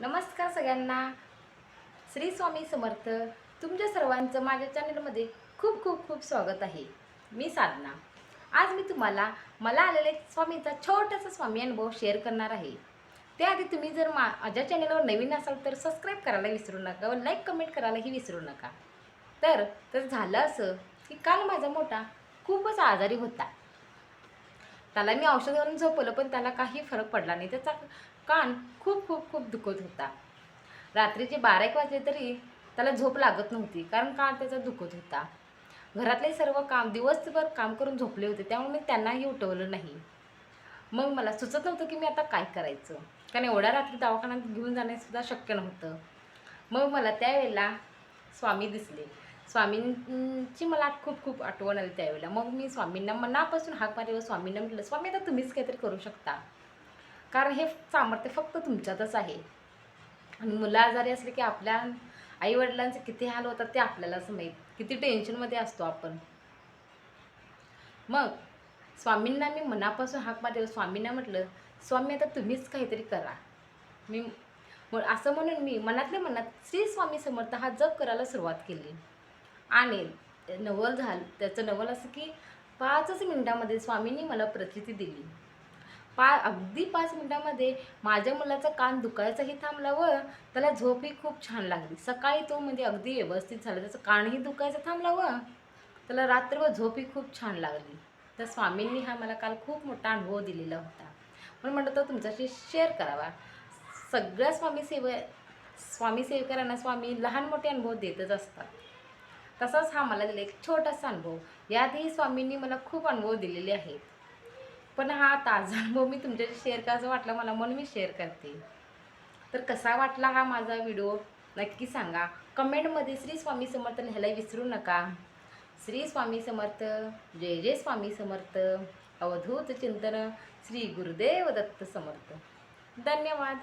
नमस्कार सगळ्यांना. श्री स्वामी समर्थ तुमच्या सर्वांचं माझ्या चॅनलमध्ये खूप खूप खूप स्वागत आहे. मी साधना. आज मी तुम्हाला मला आलेले स्वामींचा छोटासा स्वामी अनुभव शेअर करणार आहे. त्याआधी तुम्ही जर मा माझ्या चॅनलवर नवीन असाल तर सबस्क्राईब करायला विसरू नका व लाईक कमेंट करायलाही विसरू नका. तर तर झालं असं की काल माझा मोठा खूपच आजारी होता. त्याला मी औषध घालून झोपवलं पण त्याला काही फरक पडला नाही. त्याचा कान खूप खूप खूप दुखत होता. रात्रीचे बारा एक वाजले तरी त्याला झोप लागत नव्हती कारण कान त्याचा दुखत होता. घरातले सर्व काम दिवसभर काम करून झोपले होते त्यामुळे मी त्यांनाही उठवलं नाही. मग मला सुचत नव्हतं की मी आता काय करायचं. कारण एवढ्या रात्री दवाखान्यात घेऊन जाणेसुद्धा शक्य नव्हतं. मग मला त्यावेळेला स्वामी दिसले. स्वामींची मला खूप खूप आठवण आली त्यावेळेला. मग मी स्वामींना मनापासून हाक मारली व स्वामींना म्हटलं स्वामी आता तुम्हीच काहीतरी करू शकता. कारण हे सामर्थ्य फक्त तुमच्यातच आहे. आणि मुलं आजारी असले की आपल्या आईवडिलांचे किती हाल होतात ते आपल्यालाच माहीत. किती टेन्शनमध्ये असतो आपण. मग स्वामींना मी मनापासून हाक मारली स्वामींना म्हटलं स्वामी आता तुम्हीच काहीतरी करा. मी मग असं म्हणून मी मनातल्या मनात श्री स्वामी समर्थ हा जप करायला सुरुवात केली. आणि नवल झालं त्याचं नवल असं की पाचच मिनटामध्ये स्वामींनी मला प्रचिती दिली. पा अगदी पाच मिनटामध्ये माझ्या मुलाचा कान दुखायचाही थांबला व त्याला झोपही खूप छान लागली. सकाळी तो म्हणजे अगदी व्यवस्थित झाला. त्याचं कानही दुखायचं थांबला व त्याला रात्रभर झोपही खूप छान लागली. तर स्वामींनी हा मला काल खूप मोठा अनुभव दिलेला होता. म्हणून म्हटलं तर तुमच्याशी शेअर करावा. सगळ्या स्वामी सेव स्वामी सेवकरांना स्वामी लहान मोठे अनुभव देतच असतात. तसाच हा मला दिला एक छोटासा अनुभव. यातही स्वामींनी मला खूप अनुभव दिलेले आहेत. पण हा ताजा अनुभव मी तुमच्याशी शेअर करायचा वाटला मला म्हणून मी शेअर करते. तर कसा वाटला हा माझा व्हिडिओ नक्की सांगा. कमेंटमध्ये श्री स्वामी समर्थ लिहायला विसरू नका. श्री स्वामी समर्थ जय जय स्वामी समर्थ. अवधूत चिंतन श्री गुरुदेव दत्त समर्थ. धन्यवाद.